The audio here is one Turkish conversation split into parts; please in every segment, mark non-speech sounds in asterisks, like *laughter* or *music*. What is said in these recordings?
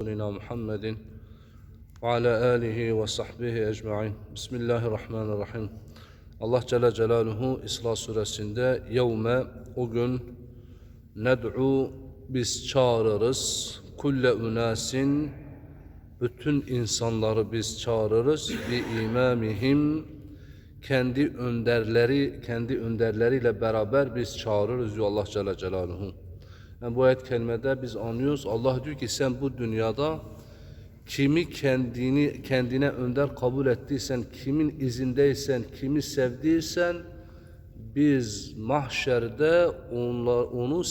رسولنا محمد وعلى آله وصحبه ecmaîn. Bismillahirrahmanirrahim. Allah Celle Celaluhu İsra suresinde yevme o gün ned'u biz çağırırız kulle unasin bütün insanları biz çağırırız bi imamihim kendi önderleri kendi önderleriyle beraber biz çağırırız diyor Allah Celle Celaluhu. Yani bu ayet kelimede biz anlıyoruz. Allah diyor ki sen bu dünyada kimi kendini kendine önder kabul ettiysen, kimin izindeysen, kimi sevdiysen biz mahşerde onlar, onu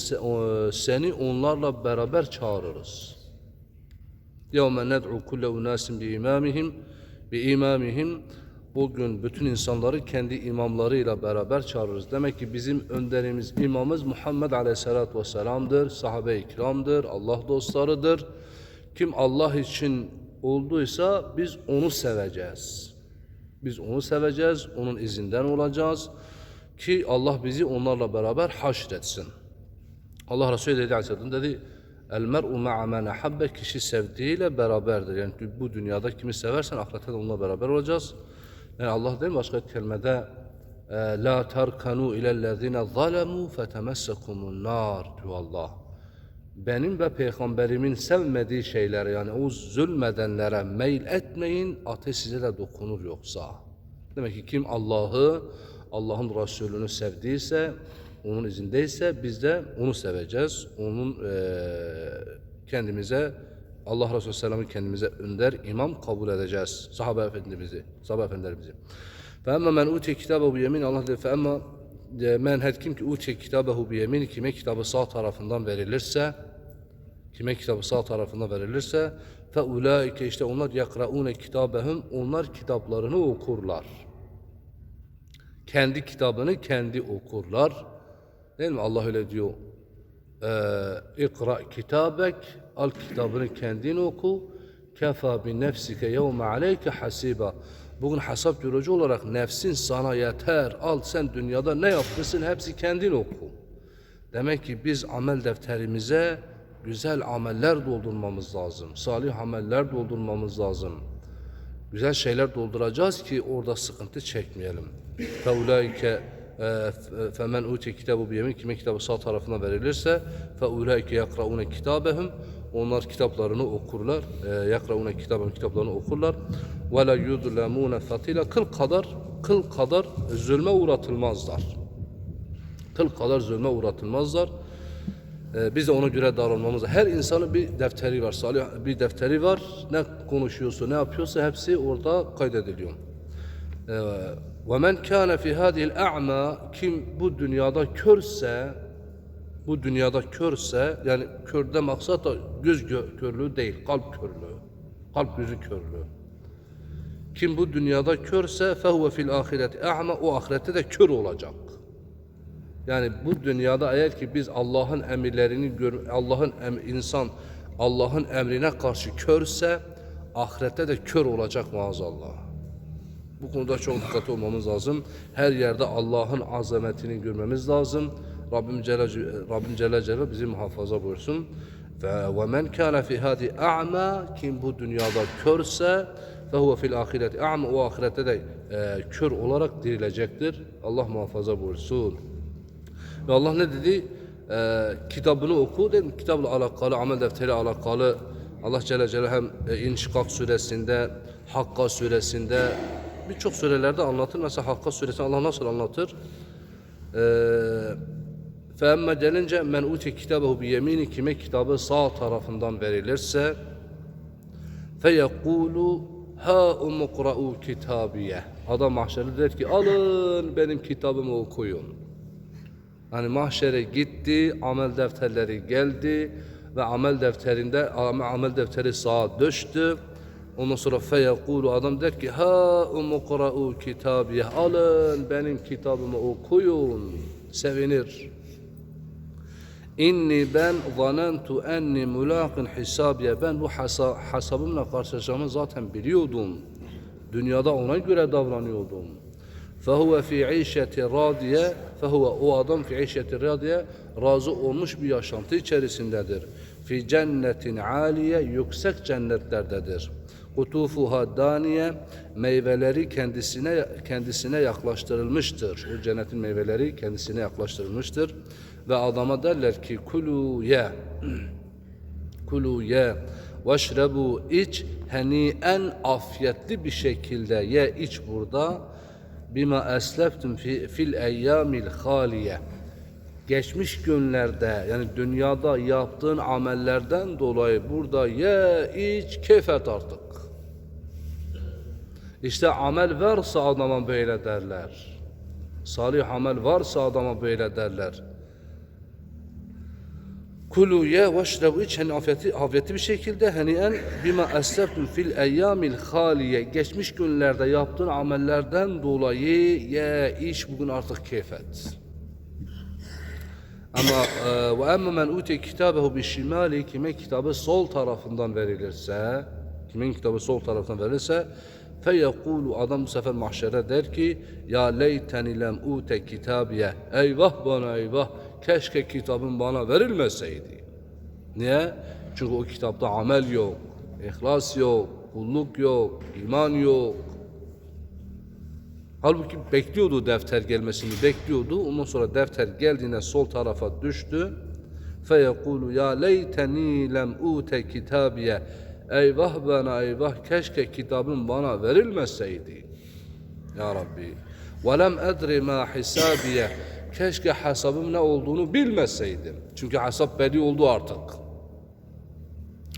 seni onlarla beraber çağırırız. Kulle unasin bi imamihim bi imamihim Bugün bütün insanları kendi imamlarıyla beraber çağırırız. Demek ki bizim önderimiz, imamımız Muhammed Aleyhisselatü Vesselam'dır, sahabe-i kiramdır, Allah dostlarıdır. Kim Allah için olduysa biz onu seveceğiz. Biz onu seveceğiz, onun izinden olacağız ki Allah bizi onlarla beraber haşretsin. Allah Resulü dedi Aleyhisselam dedi El mer'u ma'a men kişi sevdiğiyle beraberdir. Yani bu dünyada kimi seversen ahirette de onunla beraber olacağız. Yani Allah değil mi başka kelimede e, La terkanu ilellezine zalemu fetemessekumun nar diyor Allah. Benim ve peygamberimin sevmediği şeylere yani o zulmedenlere meyil etmeyin ateş size de dokunur yoksa. Demek ki kim Allah'ı, Allah'ın Resulünü sevdiyse, onun izindeyse biz de onu seveceğiz. Onun eee, kendimize Allah Resulü Sellem'i kendimize önder imam kabul edeceğiz. Sahabe efendimizi, sahabe efendilerimizi. Fe emme men utiye kitabehu bi yemin Allah diyor. Fe emme men her kim ki utiye kitabehu bi yemin kime kitabı sağ tarafından verilirse kime kitabı sağ tarafından verilirse fe ulaike işte onlar yakraune kitabehum onlar kitaplarını okurlar. Kendi kitabını kendi okurlar. Değil mi? Allah öyle diyor. Ee, ikra kitabek al kitabını kendin oku. Kefa bi nefsike yevme aleyke hasiba. Bugün hesap görücü olarak nefsin sana yeter. Al sen dünyada ne yapmışsın hepsi kendin oku. Demek ki biz amel defterimize güzel ameller doldurmamız lazım. Salih ameller doldurmamız lazım. Güzel şeyler dolduracağız ki orada sıkıntı çekmeyelim. Feulaike femen uti kitabu biyemin kime kitabı sağ tarafına verilirse feulaike yakraune kitabehum onlar kitaplarını okurlar. E, yakraune kitabehum kitaplarını okurlar. Ve la yudlemune fatila kıl kadar kıl kadar zulme uğratılmazlar. Kıl kadar zulme uğratılmazlar. Ee, biz de ona göre davranmamız Her insanın bir defteri var, salih bir defteri var. Ne konuşuyorsa, ne yapıyorsa hepsi orada kaydediliyor. Ee, Ve men kana fi hadhihi a'ma kim bu dünyada körse bu dünyada körse yani körde maksat da göz gö- körlüğü değil, kalp körlüğü. Kalp gözü körlüğü. Kim bu dünyada körse fehuve fil ahireti a'ma o ahirette de kör olacak. Yani bu dünyada eğer ki biz Allah'ın emirlerini gör, Allah'ın em, insan Allah'ın emrine karşı körse ahirette de kör olacak maazallah. Bu konuda çok dikkatli olmamız lazım. Her yerde Allah'ın azametini görmemiz lazım. Rabbim Celle, Rabbim Celle Celle bizi muhafaza buyursun. Ve ve men kana fi hadi a'ma kim bu dünyada körse ve huve fil ahireti a'ma o ahirette de e, kör olarak dirilecektir. Allah muhafaza buyursun. Ve Allah ne dedi? Ee, kitabını oku dedim. Kitapla alakalı, amel defteri alakalı Allah Celle Celle hem e, İnşikak suresinde, Hakka suresinde birçok surelerde anlatır. Mesela Hakka suresinde Allah nasıl anlatır? Ee, Feemme gelince men uti kitabehu bi yemini kime kitabı sağ tarafından verilirse feyekulu ha umukra'u kitabiye. Adam mahşere der ki alın benim kitabımı okuyun. Yani mahşere gitti, amel defterleri geldi ve amel defterinde amel defteri sağa düştü. Ondan sonra feyekulu adam der ki ha umukra'u kitabiye alın benim kitabımı okuyun. Sevinir. İnni ben zanentu enni mulaqin hisabiye. Ben bu hasa, hasabımla karşılaşacağımı zaten biliyordum. Dünyada ona göre davranıyordum. Fehuve fi işeti radiye. Fehuve o adam fi işeti radiye. Razı olmuş bir yaşantı içerisindedir. Fi cennetin aliye. Yüksek cennetlerdedir. Kutufuha daniye meyveleri kendisine kendisine yaklaştırılmıştır. O cennetin meyveleri kendisine yaklaştırılmıştır ve adama derler ki kulu ye *clears throat* kulu ye veşrebu iç heniyen afiyetli bir şekilde ye iç burada bima esleftum fi, fil eyyamil haliye geçmiş günlerde yani dünyada yaptığın amellerden dolayı burada ye iç keyfet artık. İşte amel varsa adama böyle derler. Salih amel varsa adama böyle derler. Kulu ye veşrebu iç hani afiyeti, afiyetli bir şekilde. Heniyen bima esleftum fil eyyamil haliye. Geçmiş günlerde yaptığın amellerden dolayı ye iç bugün artık keyfet. Ama e, ve emme men uti kitabehu bi şimali kime kitabı sol tarafından verilirse kimin kitabı sol tarafından verilirse feyekulu adam bu sefer mahşere der ki ya leyteni lem ute kitabiye. Eyvah bana eyvah keşke kitabım bana verilmeseydi. Niye? Çünkü o kitapta amel yok, ihlas yok, kulluk yok, iman yok. Halbuki bekliyordu defter gelmesini, bekliyordu. Ondan sonra defter geldiğinde sol tarafa düştü. Feyekulu ya leyteni lem ute kitabiye. Eyvah bana eyvah keşke kitabım bana verilmeseydi. Ya Rabbi. Ve lem edri ma hisabiye. Keşke hesabım ne olduğunu bilmeseydim. Çünkü hesap belli oldu artık.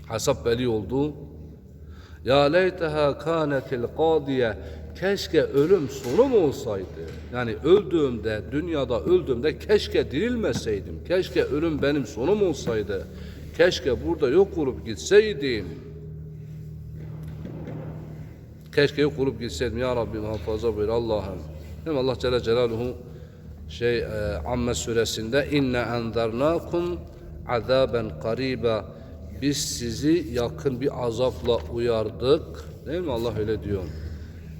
Hesap belli oldu. Ya leyteha kanetil qadiye. Keşke ölüm sonum olsaydı. Yani öldüğümde, dünyada öldüğümde keşke dirilmeseydim. Keşke ölüm benim sonum olsaydı. Keşke burada yok olup gitseydim. Keşke yok olup gitseydim. Ya Rabbi muhafaza buyur Allah'ım. Hem Allah Celle Celaluhu şey e, Amme suresinde inne enzernakum azaben qariba biz sizi yakın bir azapla uyardık. Değil mi? Allah öyle diyor.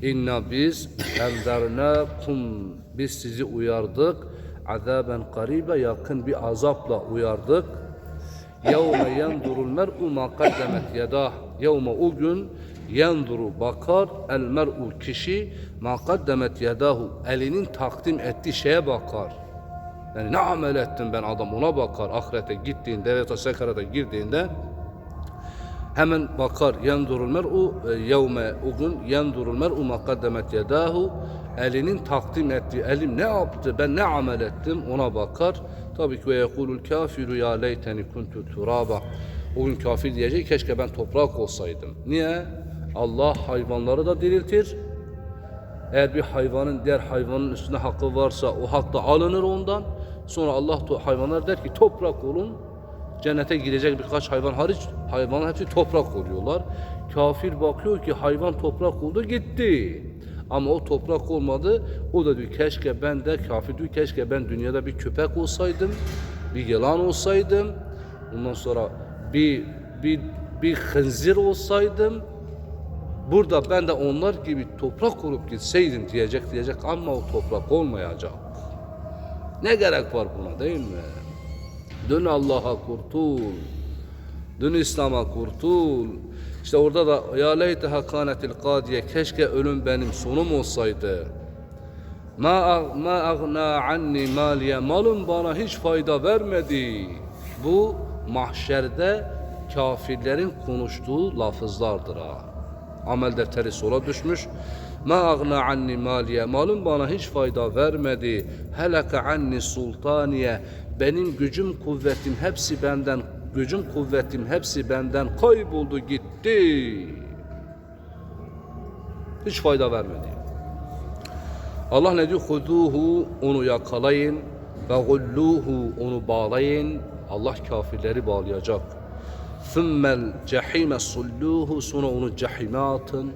İnna biz enzernakum biz sizi uyardık. Azaben qariba yakın bir azapla uyardık. Yevme yendurul mer'u ma kaddemet yadah. Yevme o gün yenduru bakar el mer'u kişi ma kaddemet yadahu elinin takdim ettiği şeye bakar. Yani ne amel ettim ben adam ona bakar. Ahirete gittiğinde veya da sekarete girdiğinde hemen bakar yendurul mer'u e, yevme o gün yendurul mer'u ma kaddemet yadahu elinin takdim ettiği elim ne yaptı ben ne amel ettim ona bakar. Tabii ki ve yekulul kafiru ya leyteni kuntu turaba. O gün kafir diyecek keşke ben toprak olsaydım. Niye Allah hayvanları da diriltir eğer bir hayvanın diğer hayvanın üstüne hakkı varsa o hak da alınır ondan. Sonra Allah hayvanlar der ki toprak olun. Cennete girecek birkaç hayvan hariç hayvanlar hepsi toprak oluyorlar. Kafir bakıyor ki hayvan toprak oldu gitti. Ama o toprak olmadı. O da diyor keşke ben de kafir diyor keşke ben dünyada bir köpek olsaydım. Bir yılan olsaydım. Ondan sonra bir bir bir hınzir olsaydım. Burada ben de onlar gibi toprak olup gitseydim diyecek diyecek ama o toprak olmayacak. Ne gerek var buna değil mi? Dön Allah'a kurtul. Dön İslam'a kurtul. İşte orada da ya leyteha kanetil kadiye keşke ölüm benim sonum olsaydı. Ma ma agna anni maliye malım bana hiç fayda vermedi. Bu mahşerde kafirlerin konuştuğu lafızlardır ha. Amel defteri sola düşmüş. Ma agna anni maliye malım bana hiç fayda vermedi. Helaka anni sultaniye benim gücüm kuvvetim hepsi benden gücüm kuvvetim hepsi benden kayboldu gitti. Hiç fayda vermedi. Allah ne diyor? Huduhu onu yakalayın ve gulluhu onu bağlayın. Allah kafirleri bağlayacak. Thummel cehime sulluhu sonra onu cehime atın.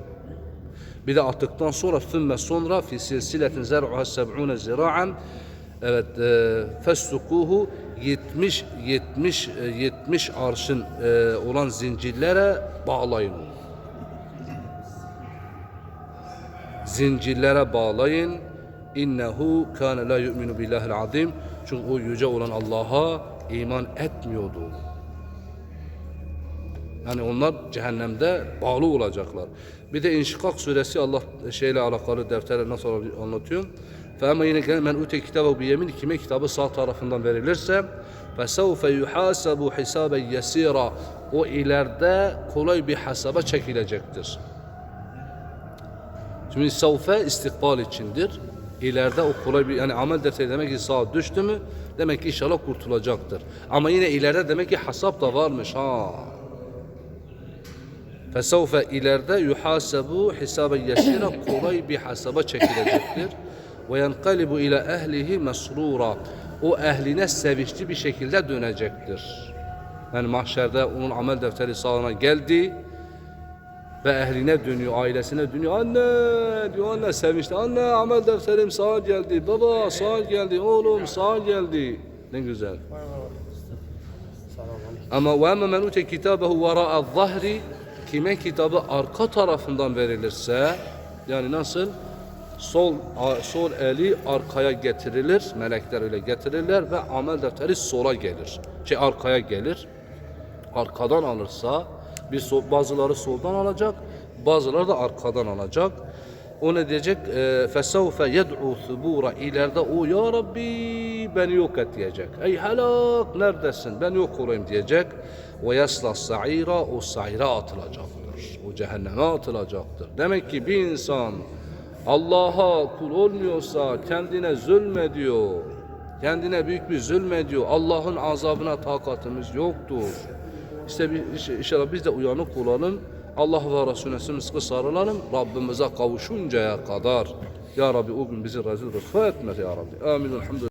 Bir de attıktan sonra thumme sonra fi silsiletin zer'uha seb'une zira'an Evet, e, festukuhu 70 70 e, 70 arşın e, olan zincirlere bağlayın zincirlere bağlayın. İnnehu kana la yu'minu billahil azim. Çünkü o yüce olan Allah'a iman etmiyordu. Yani onlar cehennemde bağlı olacaklar. Bir de İnşikak suresi Allah şeyle alakalı deftere nasıl anlatıyor? فَاَمَا yine gelen men ute kitabe bi yemin kime kitabı sağ tarafından verilirse فَسَوْفَ يُحَاسَبُ حِسَابًا يَسِيرًا O ileride kolay bir hesaba çekilecektir. Şimdi savfe istikbal içindir. İleride o kolay bir yani amel defteri demek ki saat düştü mü demek ki inşallah kurtulacaktır. Ama yine ileride demek ki hesap da varmış ha. Fesavfe ileride yuhasebu hisaben yesira kolay bir hesaba çekilecektir. Ve yenkalibu ila ehlihi mesrura. O ehline sevinçli bir şekilde dönecektir. Yani mahşerde onun amel defteri sağına geldi ve ehline dönüyor, ailesine dönüyor. Anne diyor anne sevinçli. Anne amel defterim sağa geldi. Baba sağa geldi. Oğlum sağa geldi. Ne güzel. Ama ve men ute kitabehu vera'a zahri kime kitabı arka tarafından verilirse yani nasıl sol sol eli arkaya getirilir melekler öyle getirirler ve amel defteri sola gelir şey arkaya gelir arkadan alırsa bir sol, bazıları soldan alacak bazıları da arkadan alacak o ne diyecek? E, Fesevfe yed'u thubura ileride o ya Rabbi beni yok et diyecek. Ey helak neredesin? Ben yok olayım diyecek. Ve yasla sa'ira o sa'ira atılacaktır. O cehenneme atılacaktır. Demek ki bir insan Allah'a kul olmuyorsa kendine zulmediyor. Kendine büyük bir zulmediyor. Allah'ın azabına takatımız yoktur. İşte bir, inş- inşallah biz de uyanık olalım. Allah ve Resulüne sımsıkı sarılalım. Rabbimize kavuşuncaya kadar. Ya Rabbi o gün bizi rezil rüsva etmez ya Rabbi. Amin. Elhamdülillah.